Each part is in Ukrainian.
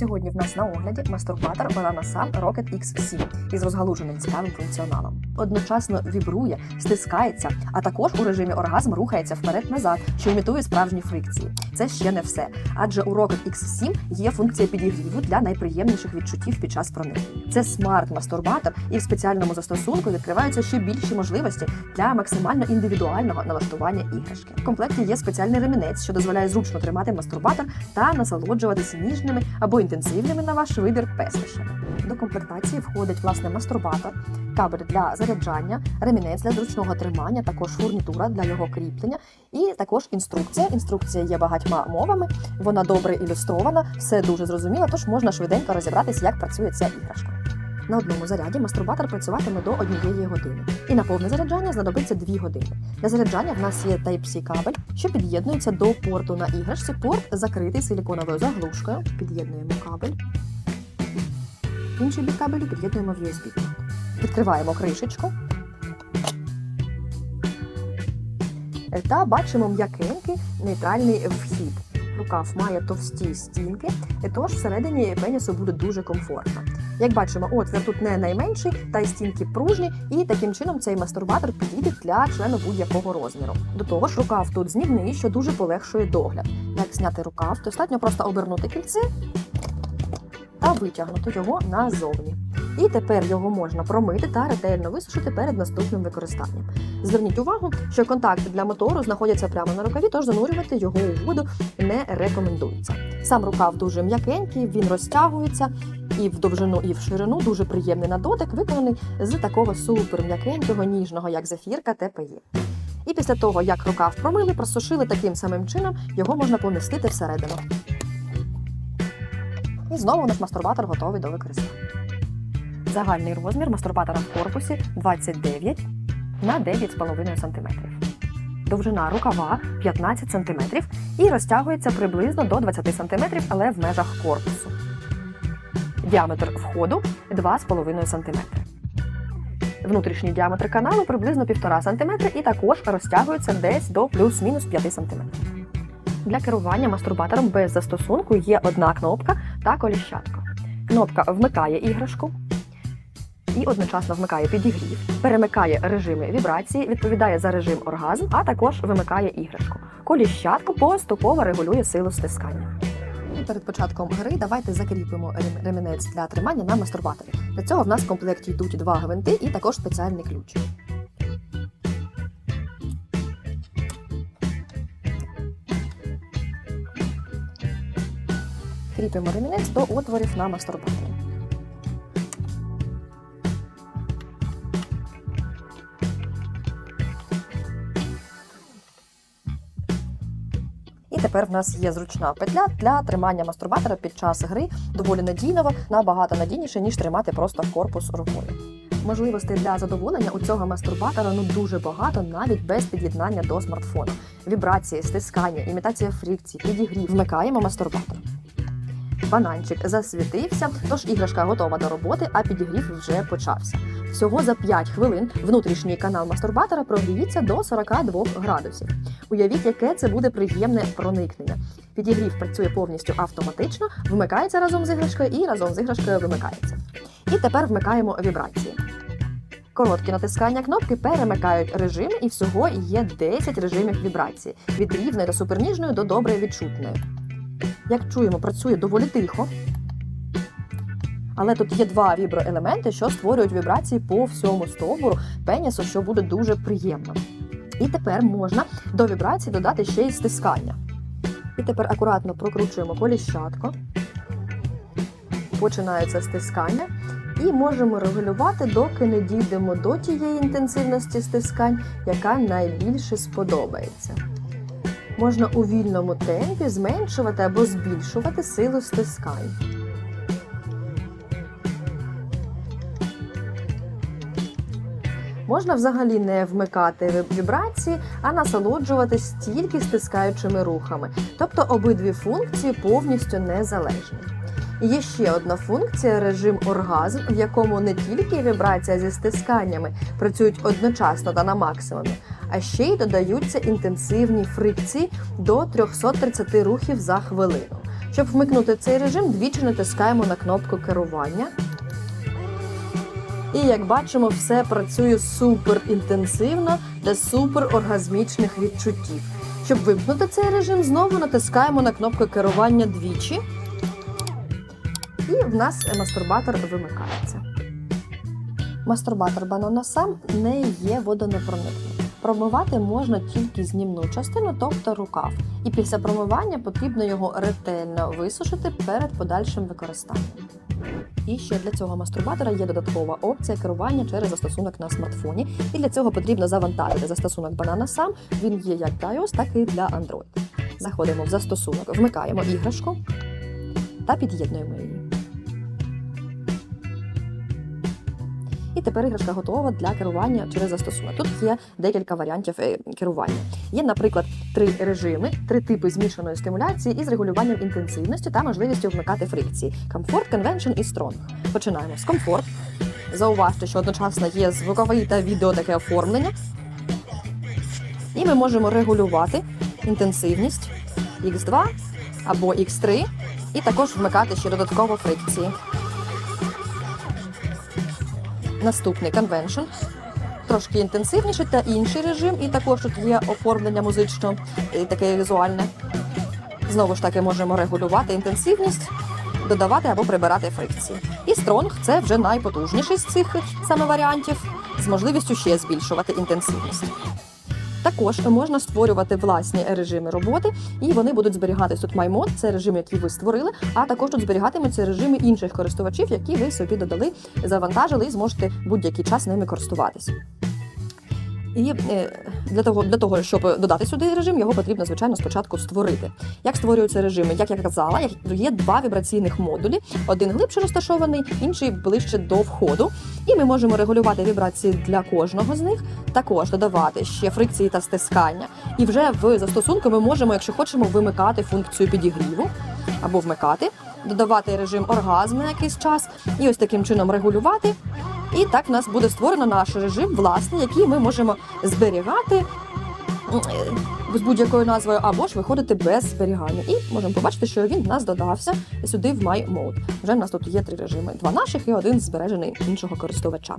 Сьогодні в нас на огляді мастурбатор Banana Sun Rocket X7 із розгалуженим цікавим функціоналом. Одночасно вібрує, стискається, а також у режимі оргазм рухається вперед-назад, що імітує справжні фрикції. Це ще не все, адже у Rocket X7 є функція підігріву для найприємніших відчуттів під час проникнення. Це смарт-мастурбатор, і в спеціальному застосунку відкриваються ще більші можливості для максимально індивідуального налаштування іграшки. В комплекті є спеціальний ремінець, що дозволяє зручно тримати мастурбатор та насолоджуватися ніжними або інтенсивними на ваш вибір пестощами. До комплектації входить власне мастурбатор, кабель для заряджання, ремінець для зручного тримання, також фурнітура для його кріплення, і також інструкція. Інструкція є багатьма мовами, вона добре ілюстрована, все дуже зрозуміло, тож можна швиденько розібратися, як працює ця іграшка. На одному заряді мастурбатор працюватиме до однієї години, і на повне заряджання знадобиться 2 години. Для заряджання в нас є Type-C кабель, що під'єднується до порту на іграшці. Порт закритий силіконовою заглушкою. Під'єднуємо кабель. Інший бік кабелю під'єднуємо в USB. порт. Відкриваємо кришечку. Та бачимо м'якенький нейтральний вхід. Рукав має товсті стінки, тож всередині пенісу буде дуже комфортно. Як бачимо, отвір тут не найменший, та й стінки пружні, і таким чином цей мастурбатор підійде для члену будь-якого розміру. До того ж, рукав тут знімний, що дуже полегшує догляд. Як зняти рукав, достатньо просто обернути кільце та витягнути його назовні. І тепер його можна промити та ретельно висушити перед наступним використанням. Зверніть увагу, що контакти для мотору знаходяться прямо на рукаві, тож занурювати його у воду не рекомендується. Сам рукав дуже м'якенький, він розтягується і в довжину, і в ширину дуже приємний на дотик, виконаний з такого супер м'якенького, ніжного, як зефірка ТПЄ. І після того, як рукав промили, просушили таким самим чином, його можна помістити всередину. І знову наш мастурбатор готовий до використання. Загальний розмір мастурбатора в корпусі 29 на 9,5 см. Довжина рукава 15 см і розтягується приблизно до 20 см, але в межах корпусу. Діаметр входу 2,5 см. Внутрішній діаметр каналу приблизно 1,5 см і також розтягується десь до плюс-мінус 5 см. Для керування мастурбатором без застосунку є одна кнопка та коліщатка. Кнопка вмикає іграшку і одночасно вмикає підігрів, перемикає режими вібрації, відповідає за режим оргазм, а також вимикає іграшку. Коліщатку поступово регулює силу стискання. Перед початком гри давайте закріпимо ремінець для тримання на мастурбаторі. Для цього в нас в комплекті йдуть два гвинти і також спеціальний ключ. Кріпимо ремінець до отворів на мастурбаторі. Тепер в нас є зручна петля для тримання мастурбатора під час гри доволі надійного, набагато надійніше, ніж тримати просто корпус рукою. Можливостей для задоволення у цього мастурбатора ну дуже багато, навіть без під'єднання до смартфону. Вібрації, стискання, імітація фрикцій, підігрів. Вмикаємо мастурбатор. Бананчик засвітився, тож іграшка готова до роботи, а підігрів вже почався. Всього за 5 хвилин внутрішній канал мастурбатора прогріється до 42 градусів. Уявіть, яке це буде приємне проникнення. Підігрів працює повністю автоматично, вмикається разом з іграшкою і разом з іграшкою вимикається. І тепер вмикаємо вібрації. Короткі натискання кнопки перемикають режими, і всього є 10 режимів вібрації від рівної та суперніжної до добре відчутної. Як чуємо, працює доволі тихо. Але тут є два віброелементи, що створюють вібрації по всьому стовбуру пенісу, що буде дуже приємно. І тепер можна до вібрацій додати ще й стискання. І тепер акуратно прокручуємо коліщатко. Починається стискання. І можемо регулювати, доки не дійдемо до тієї інтенсивності стискань, яка найбільше сподобається. Можна у вільному темпі зменшувати або збільшувати силу стискань. Можна взагалі не вмикати вібрації, а насолоджуватись тільки стискаючими рухами. Тобто обидві функції повністю незалежні. Є ще одна функція режим оргазм, в якому не тільки вібрація зі стисканнями працюють одночасно та на максимумі, а ще й додаються інтенсивні фрикції до 330 рухів за хвилину. Щоб вмикнути цей режим, двічі натискаємо на кнопку керування. І як бачимо, все працює супер інтенсивно для супер оргазмічних відчуттів. Щоб вимкнути цей режим, знову натискаємо на кнопку керування двічі. І в нас мастурбатор вимикається. Мастурбатор банана сам не є водонепроникним. Промивати можна тільки знімну частину, тобто рукав. І після промивання потрібно його ретельно висушити перед подальшим використанням. І ще для цього мастурбатора є додаткова опція керування через застосунок на смартфоні. І для цього потрібно завантажити застосунок Banana сам. Він є як для iOS, так і для Android. Заходимо в застосунок, вмикаємо іграшку та під'єднуємо її. І тепер іграшка готова для керування через застосунок. Тут є декілька варіантів е, керування. Є, наприклад, три режими, три типи змішаної стимуляції із регулюванням інтенсивності та можливістю вмикати фрикції: комфорт, конвеншн і стронг. Починаємо з комфорт. Зауважте, що одночасно є звуковий та відео таке оформлення. І ми можемо регулювати інтенсивність X2 або X3, і також вмикати ще додатково фрикції. Наступний конвеншн. Трошки інтенсивніше та інший режим, і також тут є оформлення музично, і таке візуальне. Знову ж таки, можемо регулювати інтенсивність, додавати або прибирати фрикції. І стронг це вже найпотужніший з цих саме варіантів, з можливістю ще збільшувати інтенсивність. Також можна створювати власні режими роботи, і вони будуть зберігатись тут MyMod, це режим, який ви створили, а також тут зберігатимуться режими інших користувачів, які ви собі додали, завантажили і зможете будь-який час ними користуватись. І е, для того, для того, щоб додати сюди режим, його потрібно, звичайно, спочатку створити. Як створюються режими? Як я казала, є два вібраційних модулі: один глибше розташований, інший ближче до входу. І ми можемо регулювати вібрації для кожного з них, також додавати ще фрикції та стискання. І вже в застосунку ми можемо, якщо хочемо, вимикати функцію підігріву або вмикати, додавати режим оргазм на якийсь час, і ось таким чином регулювати. І так в нас буде створено наш режим, власний, який ми можемо зберігати е, з будь-якою назвою, або ж виходити без зберігання. І можемо побачити, що він в нас додався сюди в My Mode. Вже в нас тут є три режими: два наших і один збережений іншого користувача.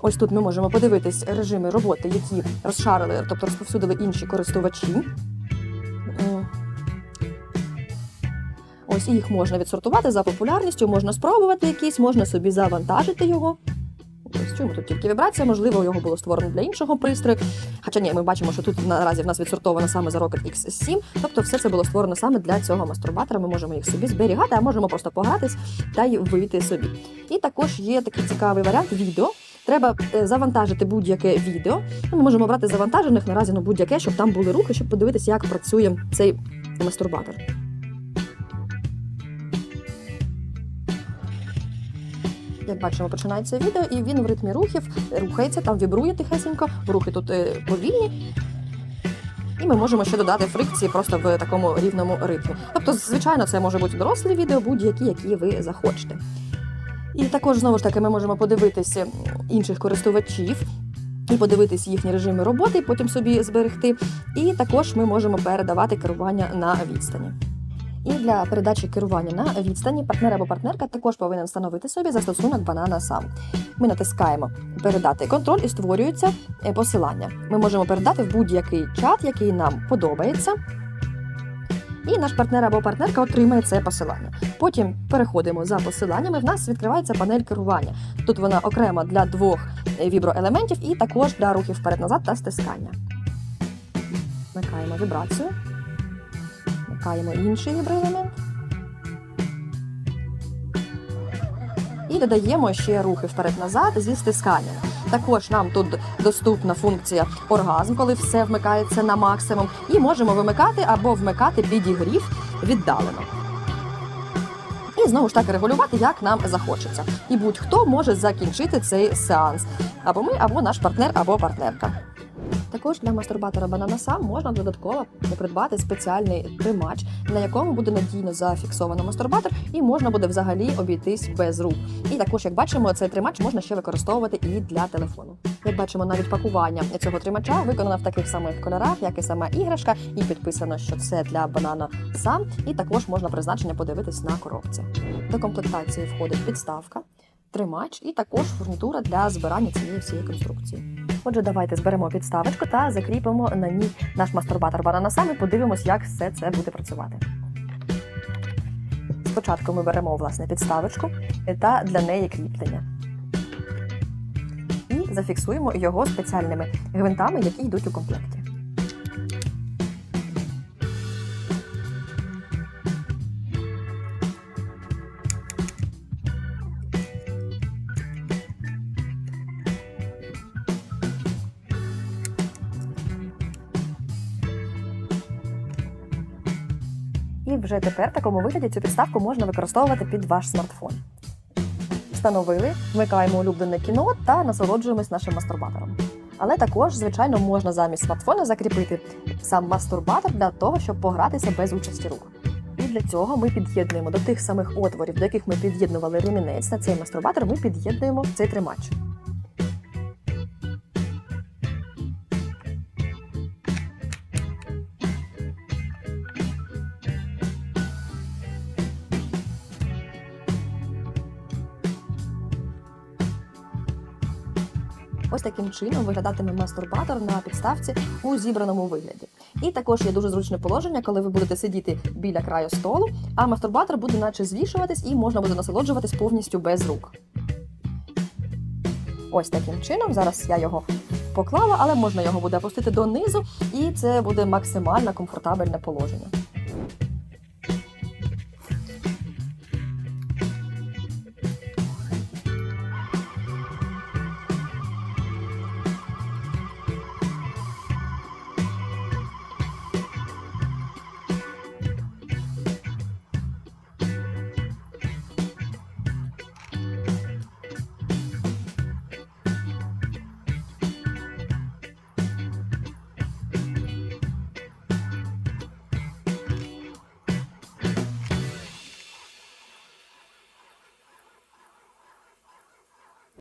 Ось тут ми можемо подивитись режими роботи, які розшарили, тобто розповсюдили інші користувачі. Ось їх можна відсортувати за популярністю, можна спробувати якийсь, можна собі завантажити його. Ось чому тут тільки вібрація, можливо, його було створено для іншого пристрою. Хоча ні, ми бачимо, що тут наразі в нас відсортовано саме за Rocket X7, тобто все це було створено саме для цього мастурбатора. Ми можемо їх собі зберігати, а можемо просто погратись та й вийти собі. І також є такий цікавий варіант відео. Треба е, завантажити будь-яке відео. Ну, Ми можемо брати завантажених наразі ну, будь-яке, щоб там були рухи, щоб подивитися, як працює цей мастурбатор. Як бачимо, починається відео, і він в ритмі рухів рухається, там вібрує тихесенько, рухи тут е, повільні. І ми можемо ще додати фрикції просто в такому рівному ритмі. Тобто, звичайно, це може бути дорослі відео, будь-які, які ви захочете. І також знову ж таки ми можемо подивитися інших користувачів. І подивитись їхні режими роботи, потім собі зберегти. І також ми можемо передавати керування на відстані. І для передачі керування на відстані партнер або партнерка також повинен встановити собі застосунок банана сам. Ми натискаємо передати контроль і створюється е, посилання. Ми можемо передати в будь-який чат, який нам подобається. І наш партнер або партнерка отримає це посилання. Потім переходимо за посиланнями. В нас відкривається панель керування. Тут вона окрема для двох е, віброелементів і також для рухів вперед-назад та стискання. Вмикаємо вібрацію. Вмикаємо інший віброелемент. І додаємо ще рухи вперед-назад зі стисканням. Також нам тут доступна функція оргазм, коли все вмикається на максимум, і можемо вимикати або вмикати підігрів віддалено. І знову ж таки регулювати, як нам захочеться. І будь-хто може закінчити цей сеанс. Або ми, або наш партнер, або партнерка. Також для мастурбатора банана сам можна додатково придбати спеціальний тримач, на якому буде надійно зафіксовано мастурбатор, і можна буде взагалі обійтись без рук. І також, як бачимо, цей тримач можна ще використовувати і для телефону. Як бачимо, навіть пакування цього тримача виконано в таких самих кольорах, як і сама іграшка, і підписано, що це для банана сам. І також можна призначення подивитись на коробці. До комплектації входить підставка, тримач і також фурнітура для збирання цієї всієї конструкції. Отже, давайте зберемо підставочку та закріпимо на ній наш мастурбатор бананасам і подивимось, як все це буде працювати. Спочатку ми беремо власне підставочку та для неї кріплення. І зафіксуємо його спеціальними гвинтами, які йдуть у комплекті. Вже тепер в такому вигляді цю підставку можна використовувати під ваш смартфон. Встановили, вмикаємо улюблене кіно та насолоджуємось нашим мастурбатором. Але також, звичайно, можна замість смартфона закріпити сам мастурбатор для того, щоб погратися без участі рук. І для цього ми під'єднуємо до тих самих отворів, до яких ми під'єднували ремінець на цей мастурбатор, ми під'єднуємо цей тримач. Ось таким чином виглядатиме мастурбатор на підставці у зібраному вигляді. І також є дуже зручне положення, коли ви будете сидіти біля краю столу, а мастурбатор буде наче звішуватись і можна буде насолоджуватись повністю без рук. Ось таким чином. Зараз я його поклала, але можна його буде опустити донизу, і це буде максимально комфортабельне положення.